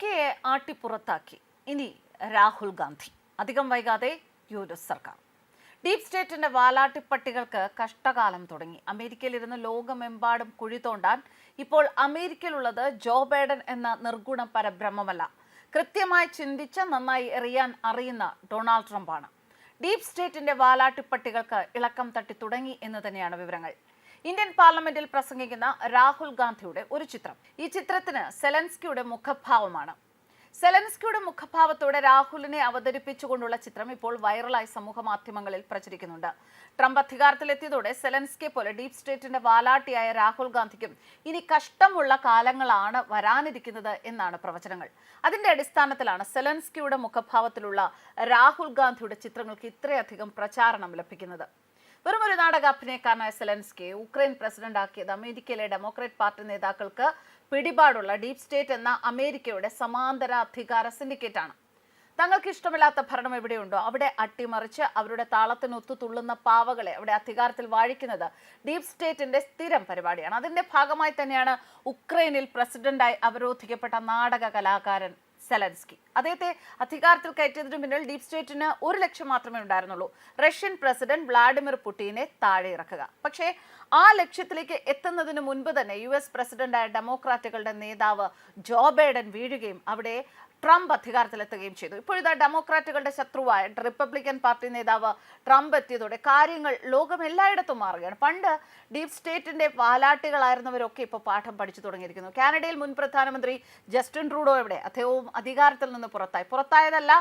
സെലൻസ്കിയെ ആട്ടിപ്പുറത്താക്കി. ഇനി രാഹുൽ ഗാന്ധി. അധികം വൈകാതെ യു എസ് സർക്കാർ. ഡീപ് സ്റ്റേറ്റിന്റെ വാലാട്ടിപ്പട്ടികൾക്ക് കഷ്ടകാലം തുടങ്ങി. അമേരിക്കയിലിരുന്ന് ലോകമെമ്പാടും കുഴി തോണ്ടാൻ ഇപ്പോൾ അമേരിക്കയിലുള്ളത് ജോ ബൈഡൻ എന്ന നിർഗുണ പരബ്രഹ്മമല്ല. കൃത്യമായി ചിന്തിച്ച് നന്നായി എറിയാൻ അറിയുന്ന ഡൊണാൾഡ് ട്രംപാണ്. ഡീപ് സ്റ്റേറ്റിന്റെ വാലാട്ടിപ്പട്ടികൾക്ക് ഇളക്കം തട്ടി തുടങ്ങി എന്ന് തന്നെയാണ് വിവരങ്ങൾ. ഇന്ത്യൻ പാർലമെന്റിൽ പ്രസംഗിക്കുന്ന രാഹുൽ ഗാന്ധിയുടെ ഒരു ചിത്രം. ഈ ചിത്രത്തിന് സെലൻസ്കിയുടെ മുഖഭാവമാണ്. സെലൻസ്കിയുടെ മുഖഭാവത്തോടെ രാഹുലിനെ അവതരിപ്പിച്ചുകൊണ്ടുള്ള ചിത്രം ഇപ്പോൾ വൈറലായി സമൂഹ മാധ്യമങ്ങളിൽ പ്രചരിക്കുന്നുണ്ട്. ട്രംപ് അധികാരത്തിലെത്തിയതോടെ സെലൻസ്കിയെ പോലെ ഡീപ് സ്റ്റേറ്റിന്റെ വാലാട്ടിയായ രാഹുൽ ഗാന്ധിക്കും ഇനി കഷ്ടമുള്ള കാലങ്ങളാണ് വരാനിരിക്കുന്നത് എന്നാണ് പ്രവചനങ്ങൾ. അതിന്റെ അടിസ്ഥാനത്തിലാണ് സെലൻസ്കിയുടെ മുഖഭാവത്തിലുള്ള രാഹുൽ ഗാന്ധിയുടെ ചിത്രങ്ങൾക്ക് ഇത്രയധികം പ്രചാരണം ലഭിക്കുന്നത്. വെറും ഒരു നാടക അഭിനയക്കാരനായ സെലൻസ്കിയെ ഉക്രൈൻ പ്രസിഡന്റ് ആക്കിയത് അമേരിക്കയിലെ ഡെമോക്രാറ്റ് പാർട്ടി നേതാക്കൾക്ക് പിടിപാടുള്ള ഡീപ് സ്റ്റേറ്റ് എന്ന അമേരിക്കയുടെ സമാന്തര അധികാര സിൻഡിക്കേറ്റ് ആണ് തങ്ങൾക്ക് ഇഷ്ടമില്ലാത്ത ഭരണം എവിടെയുണ്ടോ അവിടെ അട്ടിമറിച്ച് അവരുടെ താളത്തിനൊത്തു തുള്ളുന്ന പാവകളെ അവിടെ അധികാരത്തിൽ വാഴിക്കുന്നത് ഡീപ് സ്റ്റേറ്റിന്റെ സ്ഥിരം പരിപാടിയാണ്. അതിന്റെ ഭാഗമായി തന്നെയാണ് ഉക്രൈനിൽ പ്രസിഡന്റായി അവരോധിക്കപ്പെട്ട നാടക കലാകാരൻ സെലൻസ്കി. അദ്ദേഹത്തെ അധികാരത്തിൽ കയറ്റിയതിനു പിന്നിൽ ഡീപ് സ്റ്റേറ്റിന് ഒരു ലക്ഷ്യം മാത്രമേ ഉണ്ടായിരുന്നുള്ളൂ. റഷ്യൻ പ്രസിഡന്റ് വ്ളാഡിമിർ പുടിനെ താഴെ ഇറക്കുക. പക്ഷേ ആ ലക്ഷ്യത്തിലേക്ക് എത്തുന്നതിന് മുൻപ് തന്നെ യു എസ് പ്രസിഡന്റായ ഡെമോക്രാറ്റുകളുടെ നേതാവ് ജോ ബൈഡൻ വീഴുകയും അവിടെ ട്രംപ് അധികാരത്തിലെത്തുകയും ചെയ്തു. ഇപ്പോഴിതാ ഡെമോക്രാറ്റുകളുടെ ശത്രുവായ റിപ്പബ്ലിക്കൻ പാർട്ടി നേതാവ് ട്രംപ് എത്തിയതോടെ കാര്യങ്ങൾ ലോകം എല്ലായിടത്തും മാറുകയാണ്. പണ്ട് ഡീപ് സ്റ്റേറ്റിന്റെ വാലാട്ടികളായിരുന്നവരൊക്കെ ഇപ്പോൾ പാഠം പഠിച്ചു തുടങ്ങിയിരിക്കുന്നു. കാനഡയിൽ മുൻ പ്രധാനമന്ത്രി ജസ്റ്റിൻ ട്രൂഡോ എവിടെ? അദ്ദേഹവും അധികാരത്തിൽ നിന്ന് പുറത്തായി. പുറത്തായതല്ല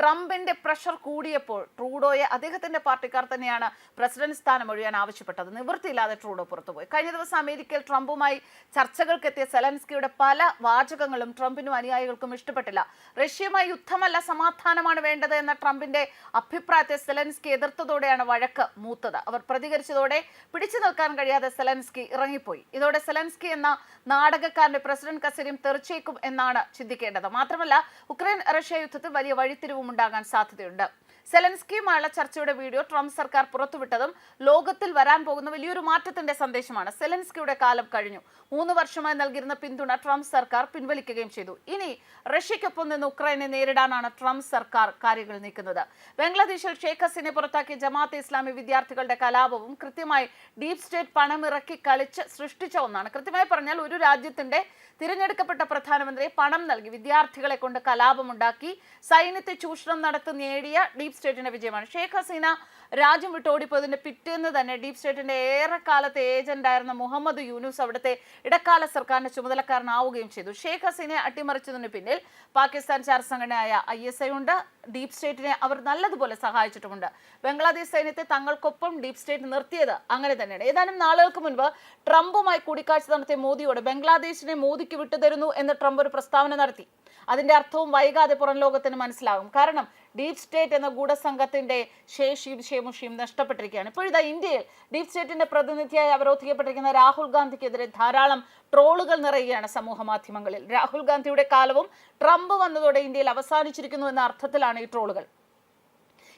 ട്രംപിന്റെ പ്രഷർ കൂടിയപ്പോൾ ട്രൂഡോയെ അദ്ദേഹത്തിന്റെ പാർട്ടിക്കാർ തന്നെയാണ് പ്രസിഡന്റ് സ്ഥാനം ഒഴിയാൻ ആവശ്യപ്പെട്ടത്. നിവൃത്തിയില്ലാതെ ട്രൂഡോ പുറത്തുപോയി. കഴിഞ്ഞ ദിവസം അമേരിക്കയിൽ ട്രംപുമായി ചർച്ചകൾക്കെത്തിയ സെലൻസ്കിയുടെ പല വാചകങ്ങളും ട്രംപിനും അനുയായികൾക്കും ഇഷ്ടപ്പെട്ടില്ല. റഷ്യയുമായി യുദ്ധമല്ല സമാധാനമാണ് വേണ്ടത് എന്ന ട്രംപിന്റെ അഭിപ്രായത്തെ സെലൻസ്കി എതിർത്തതോടെയാണ് വഴക്ക് മൂത്തത്. അവർ പ്രതികരിച്ചതോടെ പിടിച്ചു നിൽക്കാൻ കഴിയാതെ സെലൻസ്കി ഇറങ്ങിപ്പോയി. ഇതോടെ സെലൻസ്കി എന്ന നാടകക്കാരന്റെ പ്രസിഡന്റ് കസേരയും തെറിച്ചേക്കും എന്നാണ് ചിന്തിക്കേണ്ടത്. മാത്രമല്ല ഉക്രൈൻ റഷ്യ യുദ്ധത്തിൽ വലിയ വഴിത്തിരിവും ഉണ്ടാകാൻ സാധ്യതയുണ്ട് സെലൻസ്കിയുമായുള്ള ചർച്ചയുടെ വീഡിയോ ട്രംപ് സർക്കാർ പുറത്തുവിട്ടതും ലോകത്തിൽ വരാൻ പോകുന്ന വലിയൊരു മാറ്റത്തിന്റെ സന്ദേശമാണ്. സെലൻസ്കിയുടെ കാലം കഴിഞ്ഞു. മൂന്ന് വർഷമായി നൽകിയിരുന്ന പിന്തുണ ട്രംപ് സർക്കാർ പിൻവലിക്കുകയും ചെയ്തു. ഇനി റഷ്യയ്ക്കൊപ്പം നിന്ന് ഉക്രൈനെ നേരിടാനാണ് ട്രംപ് സർക്കാർ കാര്യങ്ങൾ നീക്കുന്നത്. ബംഗ്ലാദേശിൽ ഷെയ്ഖ് ഹസീനെ പുറത്താക്കിയ ജമാഅത്തെ ഇസ്ലാമി വിദ്യാർത്ഥികളുടെ കലാപവും കൃത്യമായി ഡീപ് സ്റ്റേറ്റ് പണമിറക്കി കളിച്ച് സൃഷ്ടിച്ച ഒന്നാണ്. കൃത്യമായി പറഞ്ഞാൽ ഒരു രാജ്യത്തിന്റെ തിരഞ്ഞെടുക്കപ്പെട്ട പ്രധാനമന്ത്രിയെ പണം നൽകി വിദ്യാർത്ഥികളെ കൊണ്ട് കലാപമുണ്ടാക്കി സൈന്യത്തെ ചൂഷണം നടത്തി നേടിയ ഡീപ് സ്റ്റേറ്റിന്റെ വിജയമാണ്. ഷെയ്ഖ് ഹസീന രാജ്യം വിട്ടോടിപ്പോയതിന്റെ പിറ്റേന്ന് തന്നെ ഡീപ് സ്റ്റേറ്റിന്റെ ഏറെക്കാലത്തെ ഏജന്റായിരുന്ന മുഹമ്മദ് യൂനുസ് അവിടുത്തെ ഇടക്കാല സർക്കാരിന്റെ ചുമതലക്കാരനാവുകയും ചെയ്തു. ഷെയ്ഖ് ഹസീനെ അട്ടിമറിച്ചതിന് പിന്നിൽ പാകിസ്ഥാൻ ചാർ സംഘടനയായ ഐ എസ് ഐ ഉണ്ട്. ഡീപ് സ്റ്റേറ്റിനെ അവർ നല്ലതുപോലെ സഹായിച്ചിട്ടുമുണ്ട്. ബംഗ്ലാദേശ് സൈന്യത്തെ തങ്ങൾക്കൊപ്പം ഡീപ് സ്റ്റേറ്റ് നിർത്തിയത് അങ്ങനെ തന്നെയാണ്. ഏതാനും നാളുകൾക്ക് മുൻപ് ട്രംപുമായി കൂടിക്കാഴ്ച നടത്തിയ മോദിയോട് ബംഗ്ലാദേശിനെ മോദിക്ക് വിട്ടുതരുന്നു എന്ന് ട്രംപ് ഒരു പ്രസ്താവന നടത്തി. അതിന്റെ അർത്ഥവും വൈകാതെ പുറം ലോകത്തിന് മനസ്സിലാകും. കാരണം ഡീപ് സ്റ്റേറ്റ് എന്ന ഗൂഢസംഘത്തിന്റെ ശേഷിയും ക്ഷേമുഷിയും നഷ്ടപ്പെട്ടിരിക്കുകയാണ്. ഇപ്പോഴിതാ ഇന്ത്യയിൽ ഡീപ് സ്റ്റേറ്റിന്റെ പ്രതിനിധിയായി അവരോധിക്കപ്പെട്ടിരിക്കുന്ന രാഹുൽ ഗാന്ധിക്കെതിരെ ധാരാളം ട്രോളുകൾ നിറയുകയാണ് സമൂഹ മാധ്യമങ്ങളിൽ. രാഹുൽ ഗാന്ധിയുടെ കാലവും ട്രംപ് വന്നതോടെ ഇന്ത്യയിൽ അവസാനിച്ചിരിക്കുന്നു എന്ന അർത്ഥത്തിലാണ് ഈ ട്രോളുകൾ.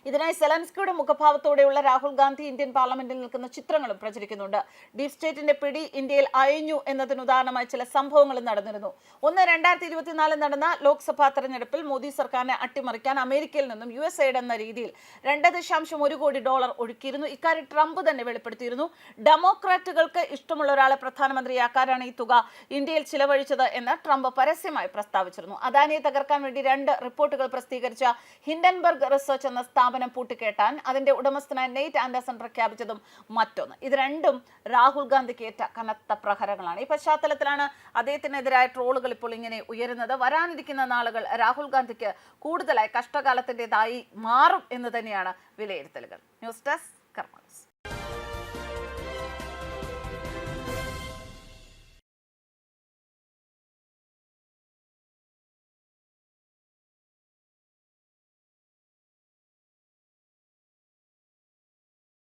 ഇതിനായി സെലൻസ്കിയുടെ മുഖഭാവത്തോടെയുള്ള രാഹുൽ ഗാന്ധി ഇന്ത്യൻ പാർലമെന്റിൽ നിൽക്കുന്ന ചിത്രങ്ങളും പ്രചരിക്കുന്നുണ്ട്. ഡീപ് സ്റ്റേറ്റിന്റെ പിടി ഇന്ത്യയിൽ അയഞ്ഞു എന്നതിന് ഉദാഹരണമായി ചില സംഭവങ്ങളും നടന്നിരുന്നു. ഒന്ന് രണ്ടായിരത്തി നടന്ന ലോക്സഭാ തെരഞ്ഞെടുപ്പിൽ മോദി സർക്കാരിനെ അട്ടിമറിക്കാൻ അമേരിക്കയിൽ നിന്നും യു എസ് എയ്ഡ് എന്ന രീതിയിൽ രണ്ട് ദശാംശം ഒരു കോടി ഡോളർ ഒഴുക്കിയിരുന്നു. ഇക്കാര്യം ട്രംപ് തന്നെ വെളിപ്പെടുത്തിയിരുന്നു. ഡെമോക്രാറ്റുകൾക്ക് ഇഷ്ടമുള്ള ഒരാളെ പ്രധാനമന്ത്രിയാക്കാനാണ് ഈ തുക ഇന്ത്യയിൽ ചിലവഴിച്ചത് എന്ന് ട്രംപ് പരസ്യമായി പ്രസ്താവിച്ചിരുന്നു. അദാനിയെ തകർക്കാൻ വേണ്ടി രണ്ട് റിപ്പോർട്ടുകൾ പ്രസിദ്ധീകരിച്ച ഹിൻഡൻബർഗ് റിസർച്ച് എന്ന സ്ഥാപനം പൂട്ടിക്കേട്ടാൻ അതിന്റെ ഉടമസ്ഥനായ നെയ്റ്റ് ആൻഡേഴ്സൺ പ്രഖ്യാപിച്ചതും മറ്റൊന്ന്. ഇത് രണ്ടും രാഹുൽ ഗാന്ധിക്ക് ഏറ്റ കനത്ത പ്രഹരങ്ങളാണ്. ഈ പശ്ചാത്തലത്തിലാണ് അദ്ദേഹത്തിനെതിരായ ട്രോളുകൾ ഇപ്പോൾ ഇങ്ങനെ ഉയരുന്നത്. വരാനിരിക്കുന്ന നാളുകൾ രാഹുൽ ഗാന്ധിക്ക് കൂടുതലായി കഷ്ടകാലത്തിന്റെതായി മാറും എന്ന് തന്നെയാണ് വിലയിരുത്തലുകൾ. ന്യൂസ് ഡെസ്ക് കർമ്മ